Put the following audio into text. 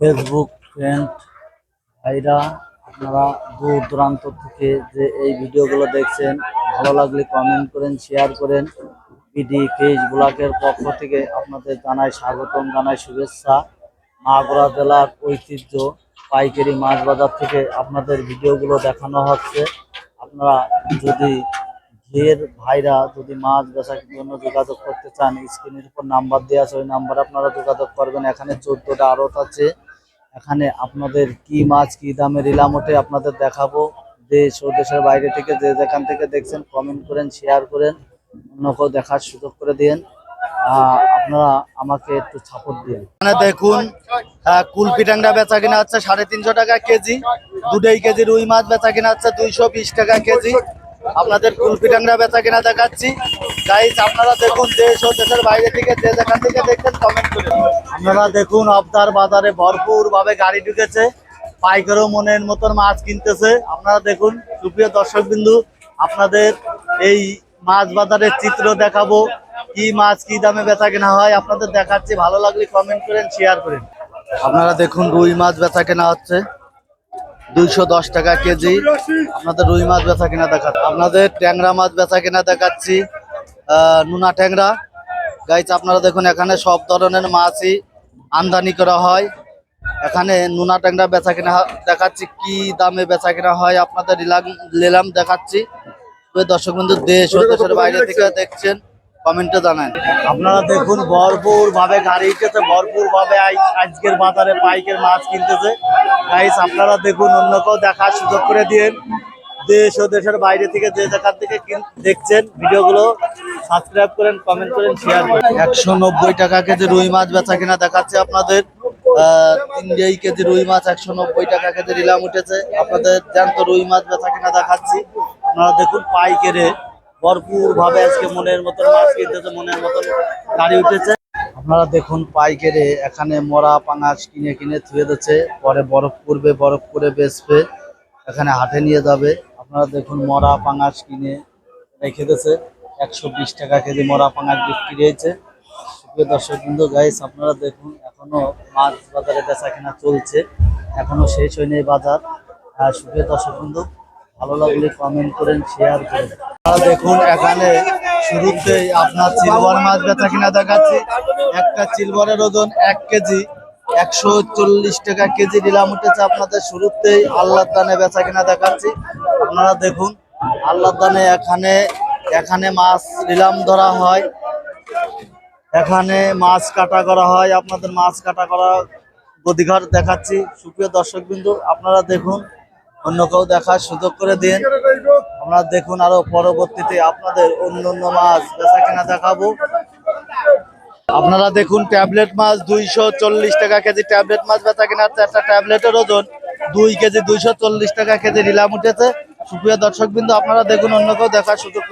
Facebook friend ভাইরা, আপনারা দূর দূরান্ত থেকে যে এই ভিডিওগুলো দেখছেন, ভালো লাগলে কমেন্ট করেন শেয়ার করেন। বিডি ফেজ ব্লকের পক্ষ থেকে আপনাদের জানাই স্বাগতম, জানাই শুভেচ্ছা। মাগুরা জেলার ঐতিহ্য, পাইকারি মাছ বাজার থেকে আপনাদের ভিডিওগুলো দেখানো হচ্ছে। আপনারা যদি ঘের ভাইরা যদি মাছ বেচার জন্য যোগাযোগ করতে চান স্ক্রিনের উপর নাম্বার দেওয়া আছে, ওই নাম্বারে আপনারা যোগাযোগ করবেন। এখানে চোদ্দটা আড়ত আছে। এখানে আপনাদের কি মাছ কি দামে রিলাম ওঠে আপনাদের দেখাবো। দেশ ও দেশের বাইরে থেকে যে যেখান থেকে দেখছেন কমেন্ট করেন শেয়ার করেন অন্যকেও দেখার সুযোগ করে দিন আপনারা আমাকে একটু সাপোর্ট দিন এখানে দেখুন আহ, কুলপি ট্যাংরা বেচা কিনা হচ্ছে সাড়ে তিনশো টাকা কেজি। দুটাই কেজি রুই মাছ বেচা কিনা হচ্ছে দুইশো বিশ টাকা কেজি। আপনাদের কুলপি ট্যাংরা বেচা কিনা দেখাচ্ছি। গাইজ আপনারা দেখুন দেশ ও দেশের বাইরে থেকে যে যেখান থেকে দেখছেন কমেন্ট করে আপনারা দেখুন আবদার বাজারে ভরপুর ভাবে গাড়ি ঢুকেছে, পাইকারও মনের মতন মাছ কিনতেছে। আপনারা দেখুন, সুপ্রিয় দর্শক বিন্দু আপনাদের এই মাছ বাজারের চিত্র দেখাবো, কি মাছ কি দামে বেচা কেনা হয়, আপনাদের দেখাচ্ছি। ভালো লাগলে কমেন্ট করেন শেয়ার করেন। আপনারা দেখুন, রুই মাছ বেচা কেনা হচ্ছে। দুইশো দশ টাকা কেজি। আপনাদের রুই মাছ বেচা কেনা দেখাচ্ছি। আপনাদের ট্যাংরা মাছ বেচা কেনা দেখাচ্ছি। নোনা ট্যাংরা। গাইছে আপনারা দেখুন, এখানে সব ধরনের মাছই আমদানি করা হয়। এখানে নোনা ট্যাংরা বেচা কেনা দেখাচ্ছি কি দামে বেচা কেনা হয়। আপনাদের নিলাম দেখাচ্ছি। দর্শক বন্ধু, দেশ ও দেশের বাইরে থেকে দেখছেন, কমেন্টে জানান। আপনারা দেখুন ভরপুর ভাবে গাড়ি উঠেছে ভরপুর ভাবে আজকের বাজারে পাইকের মাছ কিনতেছে। গাইস আপনারা দেখুন, অন্য কেউ দেখার সুযোগ করে দিন দেশ ও দেশের বাইরে থেকে যে যেখান থেকে দেখছেন ভিডিওগুলো সাবস্ক্রাইব করেন কমেন্ট করেন শেয়ার করেন। একশো নব্বই টাকা কেজি রুই মাছ বেচা কিনা দেখাচ্ছে আপনাদের। তিন কেজি রুই মাছ একশো নব্বই টাকা কেজি রিলাম উঠেছে। আপনাদের জ্যান্ত রুই মাছ বেচা কিনা দেখাচ্ছি। আপনারা দেখুন পাইকেরে ভরপুর ভাবে আজকে মনের মতন মাছ কিনতেছে, মনের মতন গাড়ি উঠেছে। আপনারা দেখুন পাইকেরে, এখানে মরা পাঙাশ কিনে কিনে থুয়ে দিচ্ছে। পরে বরফ করবে বরফ করে বেচবে। এখানে হাটে নিয়ে যাবে। আপনারা দেখুন মরা পাঙাশ কিনে রেখে দিয়েছে একশো বিশ টাকা কেজি মরা পাঙাশ বিক্রি হয়েছে। সুপ্রিয় দর্শক বিন্দু গাইস আপনারা দেখুন, এখনও মাছ বাজারে বেচা কেনা চলছে। এখনও শেষ হয়নি বাজার। আর সুপ্রিয় দর্শক বিন্দু ভালো লাগলে কমেন্ট করেন শেয়ার করেন। দেখুন, এখানে শুরুতেই আপনার সিলভার মাছ বেচা কিনা দেখাচ্ছি। একটা সিলভারের ওজন এক কেজি, একশো চল্লিশ টাকা কেজি নিলাম উঠেছে আপনাদের শুরুতেই। আল্লাহ দানে বেচা কিনা দেখাচ্ছি। আপনারা দেখুন আল্লাহ দানে এখানে এখানে মাছ নিলাম ধরা হয়। এখানে মাছ কাটা করা হয়। আপনাদের মাছ কাটা করা গদিঘর দেখাচ্ছি। সুপ্রিয় দর্শক বিন্দু আপনারা দেখুন, অন্য কেউ দেখার সুযোগ করে দিন। আপনারা দেখুন আরও পরবর্তীতে আপনাদের অন্য অন্য মাছ বেচা কিনা দেখাবো। আপনারা দেখুন, ট্যাবলেট মাছ দুইশো চল্লিশ টাকা কেজি, ট্যাবলেট মাছ বেচা কিনা। একটা ট্যাবলেটের ওজন। দুই কেজি দুইশো চল্লিশ টাকা কেজি নিলাম উঠেছে। সুপ্রিয় দর্শক বিন্দু আপনারা দেখুন, অন্য কেউ দেখার সুযোগ